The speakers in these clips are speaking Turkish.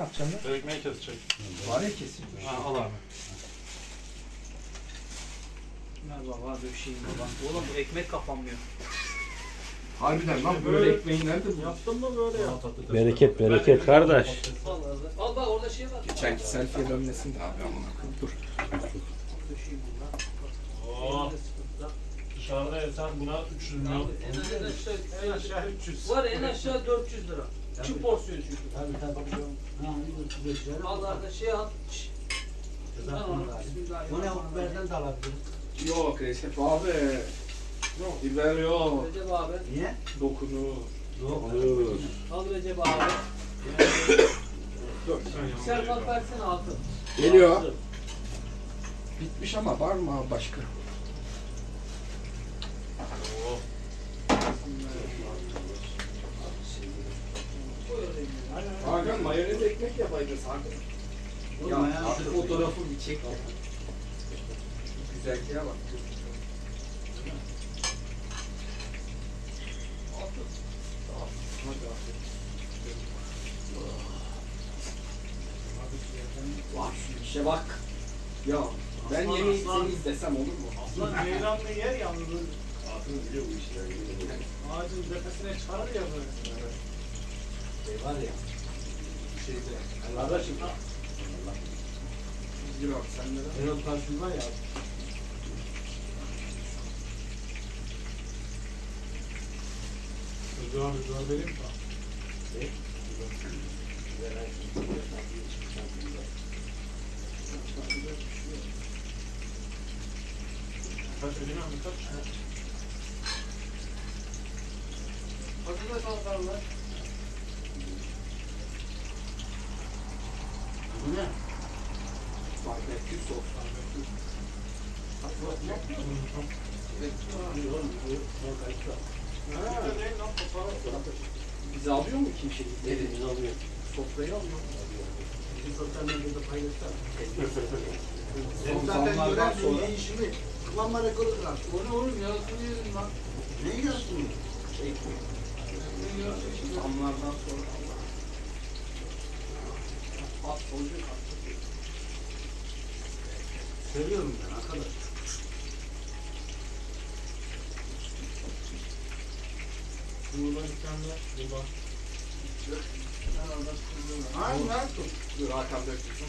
yapacaksın lan? Ekmeği kesecek. Var ya kesin. Ha, al abi. Ver baba döşeyim baba. Oğlum bu ekmek kapanmıyor. Harbiden lan böyle ekmeği nerede bu? Yaptın mı böyle ya? Bereket bereket kardeş. Al bak orada şey var. Geçenki selfie'ye dönmesin de abi amına koyayım. Dur. Döşeyim burada. Oo. Dışarıda sen buna 300 milyon. En en aşağı En aşağı 300. var en aşağı 400 lira. Çift porsiyon çünkü. Tabii tabii. Ha, iyi var. Al arada şey al. Şşş. Bu ne Bismillahirrahmanirrahim. biberden de alabiliriz. Yok Recep abi. Yok. Biber yok. Recep abi. Niye? Dokunu. Yok. Al Recep abi. Dur. Serkan versene altı. Geliyor. Bitmiş ama var mı başka? Oo. Koy oraya. Hakan mayonez ekmek yapaydın Hakan. Ya ya, şu- fotoğrafı bir çek. Güzelliğe bak. Var şu işe bak. Ya ben Aslan, yemeği aslan. seni izlesem olur mu? Aslan ceylanlı yer yalnız. Ağacın tepesine çıkarır ya böyle. Şey var ya. Şeyde. Kardeşim. Yok sen de. Erol Karşın var ya. Sözü abi zor vereyim mi? Kaç ödün abi kaç? Al karlar. Ne? Barbekü sos. Fotoğraf. Bizi alıyor mu kim şey? Elimiz alıyor. Sofrayı alıyor. Bizim sosyal medyada paylaştılar. Sen zaten görersin sonra- iyi işimi. Kullanma rekoru kırar. O ne oğlum yarısını yedim lan. Ne. Ne yarısını yedim. Zamlardan sonra. Seviyorum ben arkadaş. Buradan bir tane buradan. Hayır ben tut. Dur Hakan döktürsün.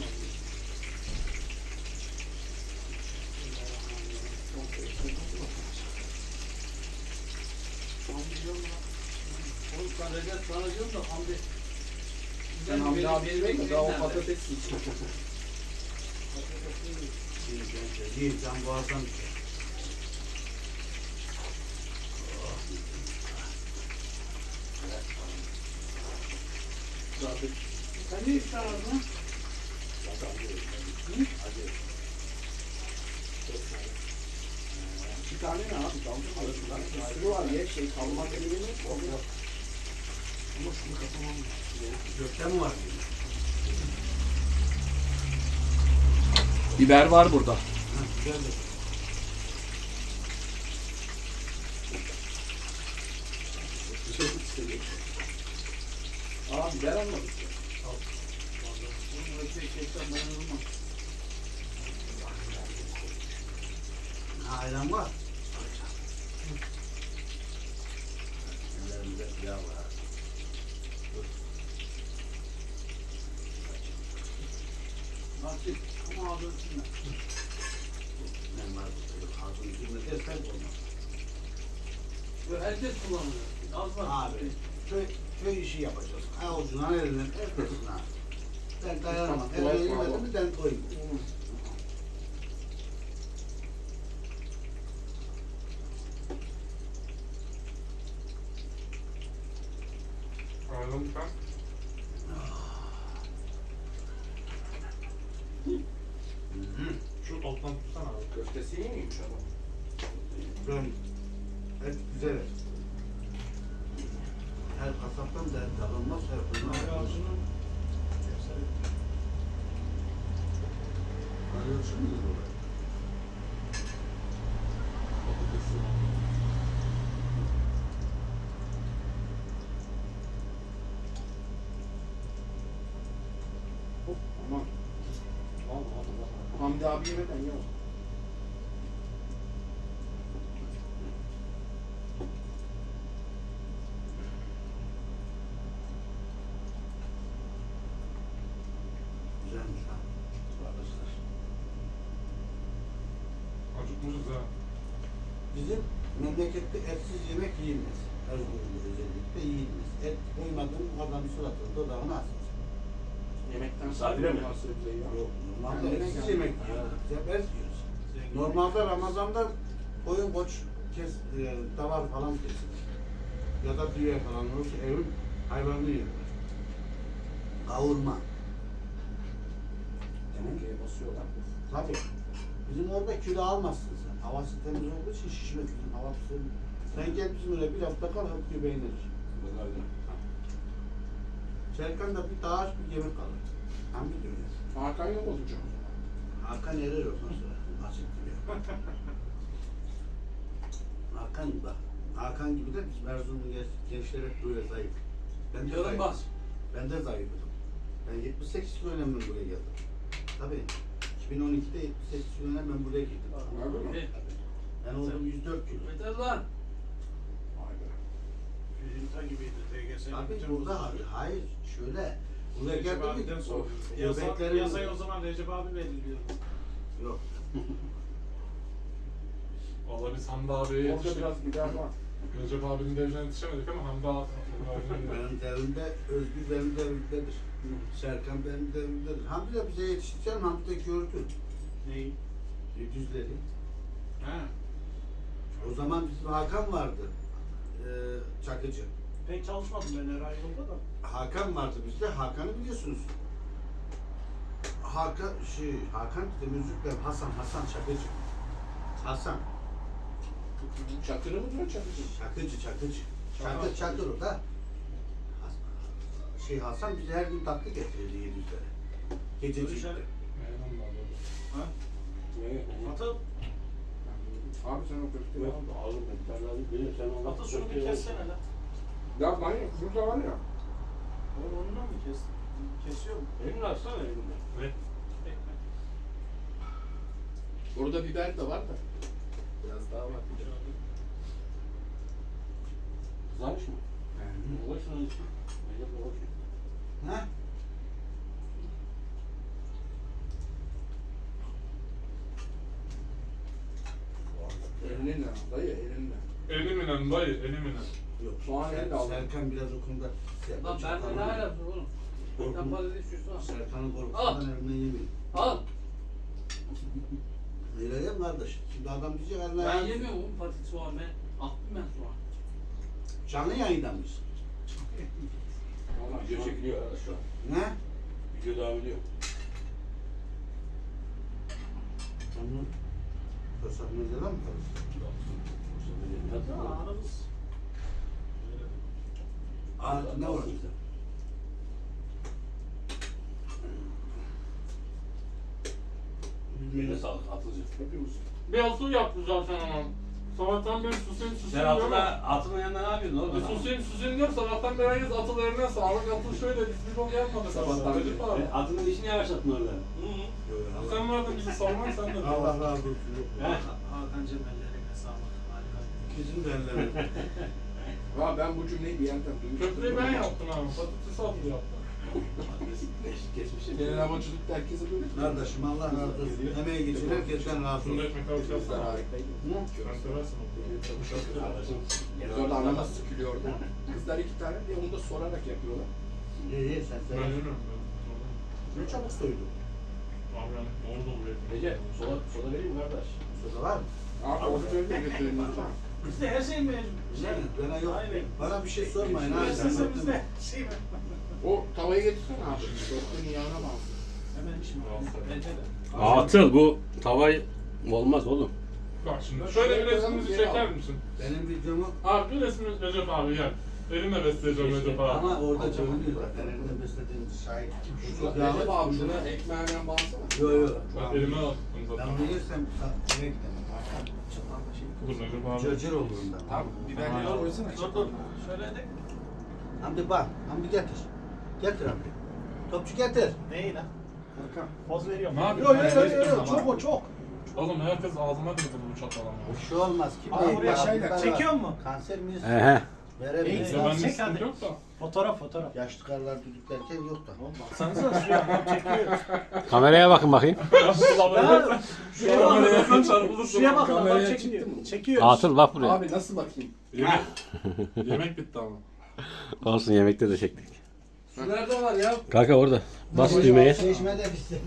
Oğlum sen Recep sana diyorum da Hamdi. Sen Hamdi abi Daha o patates. Değil can boğazdan şey. Sen ne ister lan? iki tane ne abi? Daldım arasında. Bir sürü var ya şey kalmak orada. Ama şunu kapamam lazım. Gökte mi var? Biber var burada. Ha, güzel de. Aa biber almadık. Ha, ayran var. Ellerinde yağ var. Nasip. Ama ağzını silme. Ben var. Ağzını sürme dersen olmaz. Herkes kullanıyor. Az var. Abi köy, köy işi yapacağız. Avucundan elinden herkesin ha. Ben dayanamam. Kolay. yemedim ben koyayım. Ayrılın sen. Şu alttan tutsana abi. Köftesi iyi miymiş ama? Ben et güzel et. Her kasaptan da et alınmaz. Her fırından alınmaz. Arıyorsun mu? Tamam. Hamdi abi yemeden ya. Güzelmiş ha. Arkadaşlar. Acıkmışız ha. Bizim memlekette etsiz yemek yiyilmez. Erzurum'da özellikle yiyilmez. Et koymadığın adam suratını dodağını asır. Yemekten Misafire mi? Yok, normalde Yani etsiz yemek- yiyoruz. Zebez yiyoruz. Normalde Ramazan'da koyun koç kes, e, davar falan kesilir. Ya da düğe falan olursa evin hayvanını yiyorlar. Kavurma. Demek ki basıyorlar. Tabii. Bizim orada kilo almazsın sen. Havası temiz olduğu için şişmez bizim hava temiz. Sen gel bizim öyle bir hafta kal hep göbeğine düşer. Serkan da bir dağış bir yemek alır. Hem biliyor ya. Hakan yok olacak. Hakan erir ondan sonra. Açık gibi. Hakan bak. Hakan gibi de biz Erzurumlu genç, gençler hep böyle zayıf. Ben de Yarın zayıf. bas. Ben de zayıfım. Ben 78 kiloyla ben buraya geldim. Tabii. 2012'de 78 kiloyla ben buraya gittim. Harbi mi? Tabii. Ben oldum 104 kilo. Yeter lan. Vay be. Filinta gibiydi TGS'nin Abi burada abi, hayır şöyle. Buraya abiden mi? Yasa, göbeklerim- yasayı o zaman Recep abi belirliyor. Yok. Vallahi biz Hamdi abiye Orada yetiştik. biraz gider var. Recep abinin devrine yetişemedik ama Hamdi abi. Benim devrimde Özgür benim devrimdedir. Serkan benim devrimdedir. Hamdi de bize yetişti canım. Hamdi de gördü. Neyi? Düzleri. Ha. O zaman bizim Hakan vardı. Ee, Çakıcı. Pek çalışmadım ben her ay yolda da. Hakan vardı bizde. Hakan'ı biliyorsunuz. Hakan, şey, Hakan dedim özür dilerim. Hasan, Hasan Çakıcı. Hasan. Çakırı mı diyor çakıcı? Çakıcı, Çakıcı. Çakır, Çakır o da. Şey Hasan bize her gün tatlı getirirdi 700'lere. Gececikti. Görüşelim. Ha? Atıl. Abi sen o köfte yap. Atıl şunu bir kessene lan. Ya manyak burada var ya. Oğlum onunla mı kes? Kesiyor mu? Elini açsana elini. Orada biber de var da. Biraz daha var. Kızarmış mı? Uğraş şuna işte. Recep uğraş. Ha? Elinle dayı elinle. Eliminen dayı eliminen. Yok. Soğan elle aldım. Serkan biraz o konuda. Lan ben de ne alakası oğlum? Sen fazla düşüyorsun ha. Serkan'ın korkusundan yemeyin. Al. Öyle değil mi kardeş? Şimdi adam diyecek eline Ben yemiyorum oğlum patates soğan ben. Attım ben soğan. Canlı yayında mısın? Vallahi Video çekiliyor arada şu an. Ne? Video devam ediyor. Onu fırsat medyada mı kalır? Ya anamız. Aa, ne var? Eline sağlık atılacak. Hepimiz. Bir asıl yaptı zaten ama. Sabahtan beri susayım susayım Sen diyor atına, ama. atının yanında ne yapıyorsun oğlum? E, susayım susayım diyor sabahtan beri herkes atıl eline sağlık atıl şöyle biz bir yapmadık. Sabahtan beri. E, Atının işini yavaşlattın orada. Sen vardın bizi salman sen de. Allah razı olsun. He? Hakan Cemal'lerine sağlık. Harika. İkisini de ellerine. Ha ben bu cümleyi bir yerden duymuştum. Köfteyi ben yaptım abi. Patatesi atıl yaptım. Geçmişim. Genel havacılıkta herkese böyle. Kardeşim Allah razı olsun. Emeği geçen herkesten razı Şunu olsun. ekmek. Sen seversin o. Biz orada anamız sıkılıyor orada. Kızlar iki tane diye onu da sorarak yapıyorlar. İyi iyi sen Ben sen. ben. Ne çabuk soydu. Abi yani doğru da buraya. Recep, soda, soda vereyim mi kardeş? Soda var mı? Abi de getirelim lütfen. Bizde her şey mevcut. Ne? Bana yok. Aynen. Bana bir şey sormayın. abi. Üniversitesi bizde. Şey mi? O tavayı getirsene abi. Köftenin yağına bağlı. Hemen işim var. Bence de. Atıl bu tavay olmaz oğlum. Bak şimdi şöyle bir resmimizi çeker misin? Benim videomu Abi bir resmi Recep abi gel. Elimle besleyeceğim Recep abi. ama orada görünüyor zaten. Elimde beslediğimiz şahit. Şu Recep abi şuna ekmeğine bağlasana. Yok yok. Ben elime attım Ben zaten. bunu yersem sa- eve gidemem. Dur Recep abi. Cırcır olurum ben. Abi biberleri koysana. Dur dur. Şöyle de. Hamdi bak. Hamdi getir. Getir Hamdi. Topçu getir. Neyi lan? Hakan. Poz veriyorum. Ne Yok yapıyorsun? yok yok yok. Çok o çok. Oğlum herkes ağzıma değdi bu çatal ama. Bir şey olmaz. Kim Abi değil buraya ya, şeyler. Çekiyor mu? Kanser miyiz? He he. Verelim. Eğitim. Ya ben çek sıkıntı hadi. yok da. Fotoğraf fotoğraf. Yaşlı karılar düdüklerken yok da. Baksanıza şuraya adam çekiyor. Kameraya bakın bakayım. Ya, Şuraya bak. çarpılırsın. Şuraya bak adam Kameraya çekiyor. çıktı mı? Çekiyor. Atıl bak buraya. Abi nasıl bakayım? Yemek. Yemek bitti ama. Olsun yemekte de çektik. Nerede var ya? Kanka orada. Bas düğmeye. Çeşmede biz